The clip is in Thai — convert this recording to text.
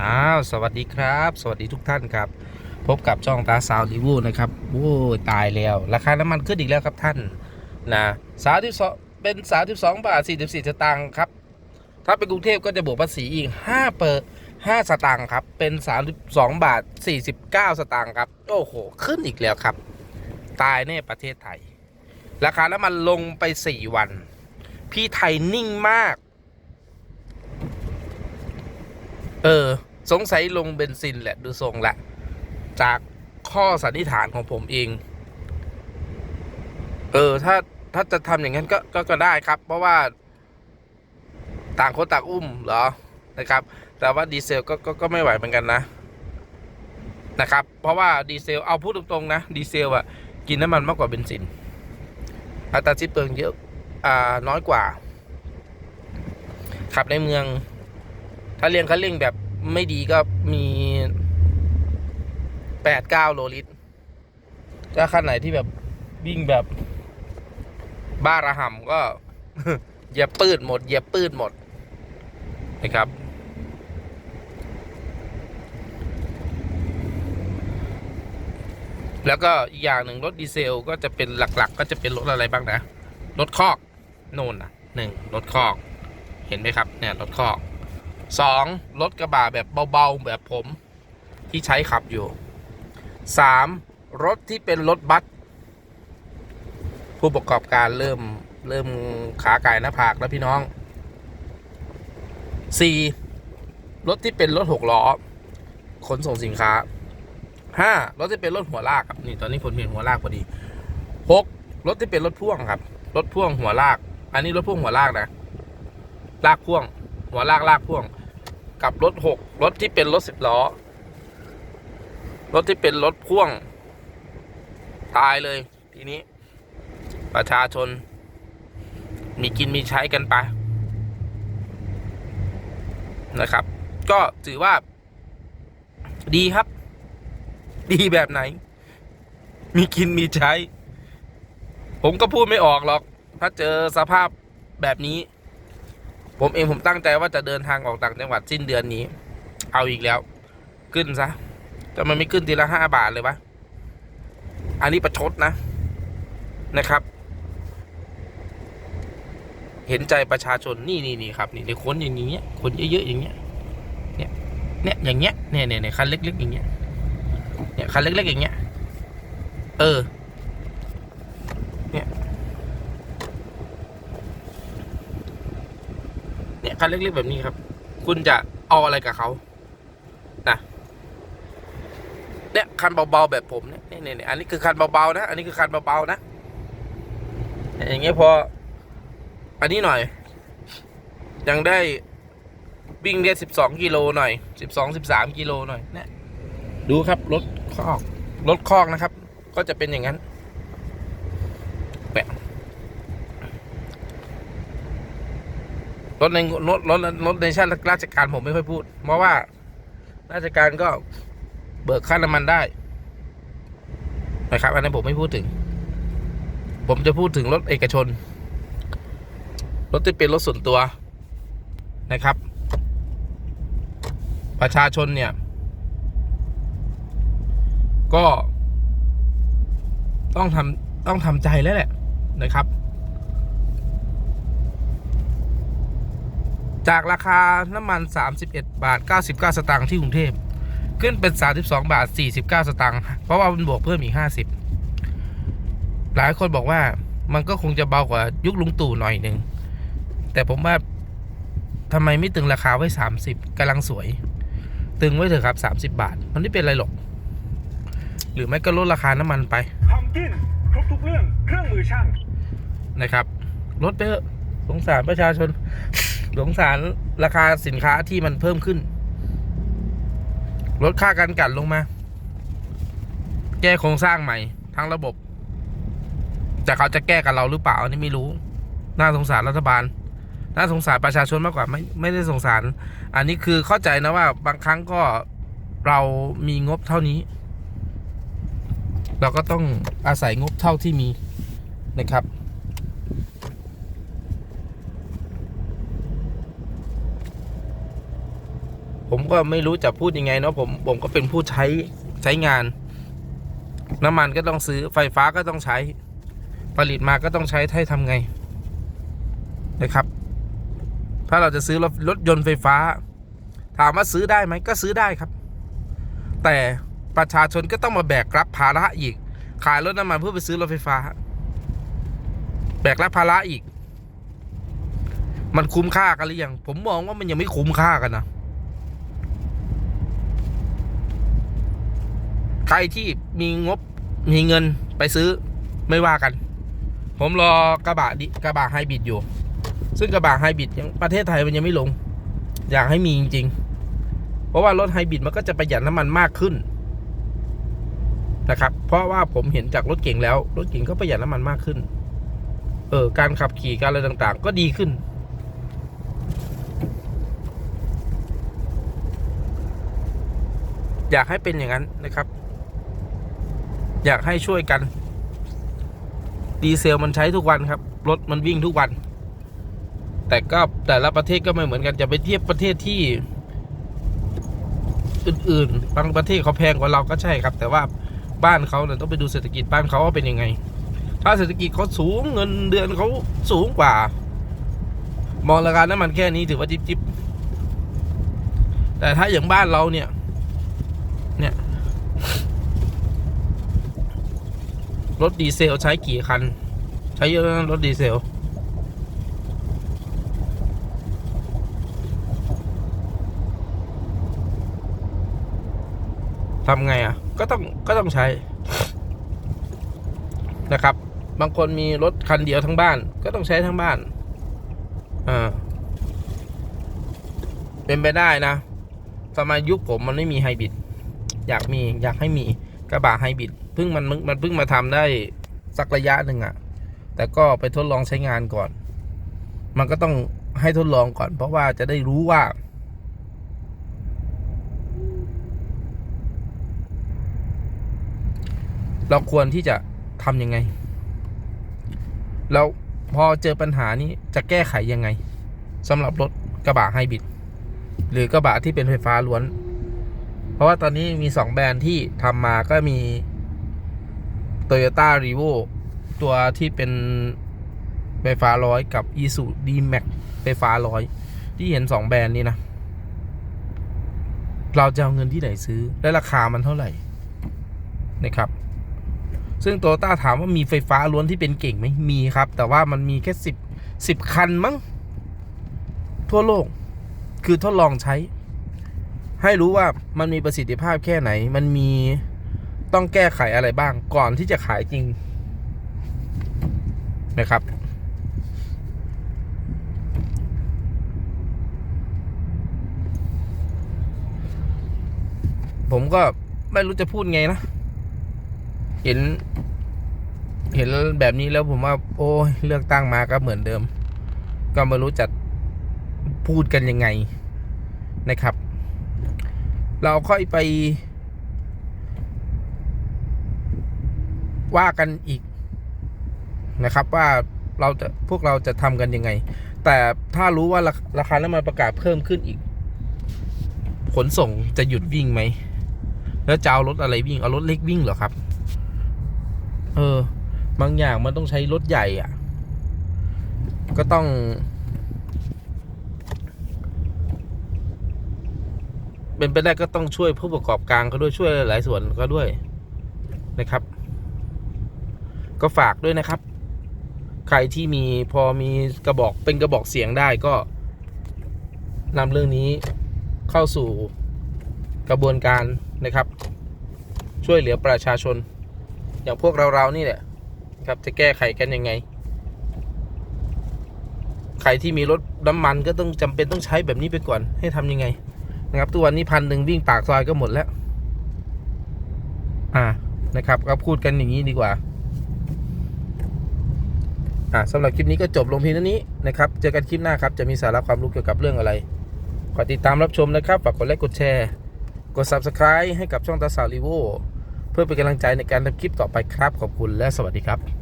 อ้าวสวัสดีครับ สวัสดีทุกท่านครับ พบกับช่องตาสาวดีวูนะครับโอ้ยตายแล้ว ราคาน้ำมันขึ้นอีกแล้วครับท่านนะสาวที่สองเป็นสาวที่สองบาทสี่สิบสี่สตางค์ครับ ถ้าเป็นกรุงเทพก็จะบวกภาษีอีกห้าเปอร์ห้าสตางค์ครับ เป็นสามสิบสองบาทสี่สิบเก้าสตางค์ครับ โอ้โห ขึ้นอีกแล้วครับ ตายแน่ประเทศไทย ราคาน้ำมันลงไปสี่วัน พี่ไทยนิ่งมาก เออ สงสัยลงเบนซินแหละดูทรงแหละ จากข้อสันนิษฐานของผมเอง เออ ถ้าถ้าจะทำอย่างนั้นก็ก็ก็ได้ครับ เพราะว่า ต่างคนต่างอุ้มเหรอนะครับ แต่ว่าดีเซลก็ก็ก็ไม่ไหวเหมือนกันนะนะครับ เพราะว่าดีเซลเอาพูดตรงๆนะดีเซลอะกินน้ำมันมากกว่าเบนซินอัตราสิ้นเปลืองเยอะอ่าน้อยกว่า ขับในเมือง ถ้าเรียงคันเร่งแบบไม่ดีก็มีแปดเก้าโลลิตรถ้าคันไหนที่แบบวิ่งแบบ บ้าระห่ำก็เหยียบปืดหมดเหยียบปืดหมดนะครับ แล้วก็อีกอย่างหนึ่งรถดีเซลก็จะเป็นหลัก ๆ ก็จะเป็นรถอะไรบ้างนะ รถคอกโน่นนะหนึ่งรถคอก เห็นไหมครับเนี่ยรถคอก สองรถกระบะแบบเบาๆแบบผมที่ใช้ขับอยู่สามรถที่เป็นรถบัสผู้ประกอบการเริ่มเริ่มขาไก่หน้าผากแล้วพี่น้องสี่รถที่เป็นรถหกล้อขนส่งสินค้าห้ารถที่เป็นรถหัวลากครับนี่ตอนนี้ผมเห็นหัวลากพอดีหกรถที่เป็นรถพ่วงครับ รถพ่วงหัวลาก อันนี้รถพ่วงหัวลากนะลากพ่วง หัวลากลากพ่วง กับรถหกรถที่เป็นรถสิบล้อ รถที่เป็นรถพ่วง ตายเลย ทีนี้ ประชาชน มีกินมีใช้กันไป นะครับ ก็ถือว่า ดีครับ ดีแบบไหน มีกินมีใช้ ผมก็พูดไม่ออกหรอก ถ้าเจอสภาพแบบนี้ ผมเองผมตั้งใจว่าจะเดินทางออกต่างจังหวัดสิ้นเดือนนี้ เอาอีกแล้ว ขึ้นซะแต่มันไม่ขึ้นทีละห้าบาทเลยวะ อันนี้ประชดนะนะครับ เห็นใจประชาชนนี่นี่นี่ครับ นี่ในคนอย่างนี้คนเยอะๆอย่างเงี้ย เนี่ย เนี่ยอย่างเงี้ยเนี่ยเนี่ยเนี่ยคันเล็กๆอย่างเงี้ย เนี่ยคันเล็กๆอย่างเงี้ย เออ เนี่ย คันเล็กๆแบบนี้ครับ คุณจะเอาอะไรกับเขานะเนี่ยคันเบาๆแบบผมเนี่ยเนี่ยเนี่ยอันนี้คือคันเบาๆนะ อันนี้คือคันเบาๆนะ อย่างเงี้ยพอ อันนี้หน่อย ยังได้วิ่งได้สิบสองกิโลหน่อยสิบสองสิบสามกิโลหน่อยเนี่ยดูครับรถคอกรถคอกนะครับ ก็จะเป็นอย่างนั้น รถในรถรถรถในชาติราชการผมไม่ค่อยพูด เพราะว่า ราชการก็เบิกค่าน้ำมันได้นะครับ อันนั้นผมไม่พูดถึง ผมจะพูดถึงรถเอกชน รถที่เป็นรถส่วนตัวนะครับ ประชาชนเนี่ย ก็ ต้องทำต้องทำใจแล้วแหละนะครับ จากราคาน้ำมัน 31 บาท 99 สตางค์ที่กรุงเทพ ขึ้นเป็น 32 บาท 49 สตางค์เพราะว่ามันบวกเพิ่มอีก 50 หลายคนบอกว่ามันก็คงจะเบากว่ายุคลุงตู่หน่อยหนึ่ง แต่ผมว่าทำไมไม่ตึงราคาไว้ 30กำลังสวย ตึงไว้เถอะครับ 30 บาท มันไม่เป็นไรหรอก หรือไม่ก็ลดราคาน้ำมันไปทำกินครบทุกเรื่องเครื่องมือช่างนะครับลดไปเถอะสงสารประชาชน สงสารราคาสินค้าที่มันเพิ่มขึ้น ลดค่าการกลันลงมา แก้โครงสร้างใหม่ทั้งระบบ แต่เขาจะแก้กับเราหรือเปล่าอันนี้ไม่รู้ น่าสงสารรัฐบาล น่าสงสารประชาชนมากกว่าไม่ไม่ได้สงสาร อันนี้คือเข้าใจนะว่าบางครั้งก็เรามีงบเท่านี้ เราก็ต้องอาศัยงบเท่าที่มีนะครับ ผมผมก็ไม่รู้จะพูดยังไงเนาะผมผมก็เป็นผู้ใช้ใช้งาน น้ำมันก็ต้องซื้อไฟฟ้าก็ต้องใช้ ผลิตมาก็ต้องใช้ให้ทำไงนะครับ ถ้าเราจะซื้อรถรถยนต์ไฟฟ้า ถามว่าซื้อได้ไหมก็ซื้อได้ครับ แต่ประชาชนก็ต้องมาแบกรับภาระอีก ขายรถน้ำมันเพื่อไปซื้อรถไฟฟ้า แบกรับภาระอีก มันคุ้มค่ากันหรือยังผมมองว่ามันยังไม่คุ้มค่ากันนะ ใครที่มีงบมีเงินไปซื้อไม่ว่ากัน ผมรอกระบะดิกระบะไฮบริดอยู่ ซึ่งกระบะไฮบริดยังประเทศไทยมันยังไม่ลง อยากให้มีจริง ๆ เพราะว่ารถไฮบริดมันก็จะประหยัดน้ำมันมากขึ้นนะครับ เพราะว่าผมเห็นจากรถเก่งแล้ว รถเก่งก็ประหยัดน้ำมันมากขึ้น เออ การขับขี่การอะไรต่างๆ ก็ดีขึ้น อยากให้เป็นอย่างนั้นนะครับ อยากให้ช่วยกัน ดีเซลมันใช้ทุกวันครับ รถมันวิ่งทุกวัน แต่ก็แต่ละประเทศก็ไม่เหมือนกันจะไปเทียบประเทศที่ อื่นๆ บางประเทศเขาแพงกว่าเราก็ใช่ครับ แต่ว่าบ้านเขาเนี่ยต้องไปดูเศรษฐกิจบ้านเขาว่าเป็นยังไง ถ้าเศรษฐกิจเขาสูงเงินเดือนเขาสูงกว่า มองราคาน้ำมันแค่นี้ถือว่าจิบจิบแต่ถ้าอย่างบ้านเราเนี่ย เนี่ย รถดีเซลใช้กี่คัน ใช้เยอะนะรถดีเซล ทำไงอะ ก็ต้องก็ต้องใช้ นะครับ บางคนมีรถคันเดียวทั้งบ้าน ก็ต้องใช้ทั้งบ้าน อ่า เป็นไปได้นะสมัยยุคผมมันไม่มีไฮบริดอยากมีอยากให้มี กระบะไฮบริดเพิ่งมันมันเพิ่งมาทำได้สักระยะหนึ่งอะแต่ก็ไปทดลองใช้งานก่อน มันก็ต้องให้ทดลองก่อน เพราะว่าจะได้รู้ว่า เราควรที่จะทำยังไงแล้วพอเจอปัญหานี้จะแก้ไขยังไงสำหรับรถกระบะไฮบริดหรือกระบะที่เป็นไฟฟ้าล้วน เพราะว่าตอนนี้มีสองแบรนด์ที่ทำมาก็มี Toyota r e v o ตัวที่เป็นไฟฟ้าร้อยกับ i s u d m a x ไฟฟ้าร้อยที่เห็นสองแบรนด์นี้นะ เราจะเอาเงินที่ไหนซื้อ และราคามันเท่าไหร่นะครับ ซึ่งโตโยต้าถามว่ามีไฟฟ้าล้วนที่เป็นเก่งไหมมีครับ แต่ว่ามันมีแค่สิบสิบคันมั้ง ทั่วโลก คือทดลองใช้ ให้รู้ว่ามันมีประสิทธิภาพแค่ไหน มันมีต้องแก้ไขอะไรบ้างก่อนที่จะขายจริงนะครับ ผมก็ไม่รู้จะพูดไงนะ เห็น เห็นแบบนี้แล้วผมว่า โอ้ยเลือกตั้งมาก็เหมือนเดิม ก็ไม่รู้จะพูดกันยังไงนะครับ เราค่อยไปว่ากันอีกนะครับว่าเราจะพวกเราจะทำกันยังไง แต่ถ้ารู้ว่าราราคาน้ำมันประกาศเพิ่มขึ้นอีก ขนส่งจะหยุดวิ่งไหม แล้วจะเอารถอะไรวิ่ง เอารถเล็กวิ่งเหรอครับ เออ บางอย่างมันต้องใช้รถใหญ่อะ ก็ต้อง เป็นไปได้ก็ต้องช่วยผู้ประกอบการเขาด้วยช่วยหลายส่วนก็ด้วยนะครับ ก็ฝากด้วยนะครับ ใครที่มีพอมีกระบอกเป็นกระบอกเสียงได้ก็นำเรื่องนี้เข้าสู่กระบวนการนะครับ ช่วยเหลือประชาชน อย่างพวกเราเรานี่แหละครับจะแก้ไขกันยังไง ใครที่มีรถน้ำมันก็ต้องจำเป็นต้องใช้แบบนี้ไปก่อนให้ทำยังไง นะครับตัวนนี้พันหนึ่งวิ่งปากซอยก็หมดแล้ว อ่านะครับก็พูดกันอย่างนี้ดีกว่า อ่าสำหรับคลิปนี้ก็จบลงเพียงเท่านี้นะครับ เจอกันคลิปหน้าครับ จะมีสาระความรู้เกี่ยวกับเรื่องอะไรกดติดตามรับชมนะครับฝากกดไลค์กดแชร์ กด Subscribe ให้กับช่องตาสาวรีโวเพื่อเป็นกำลังใจในการทำคลิปต่อไปครับ ขอบคุณและสวัสดีครับ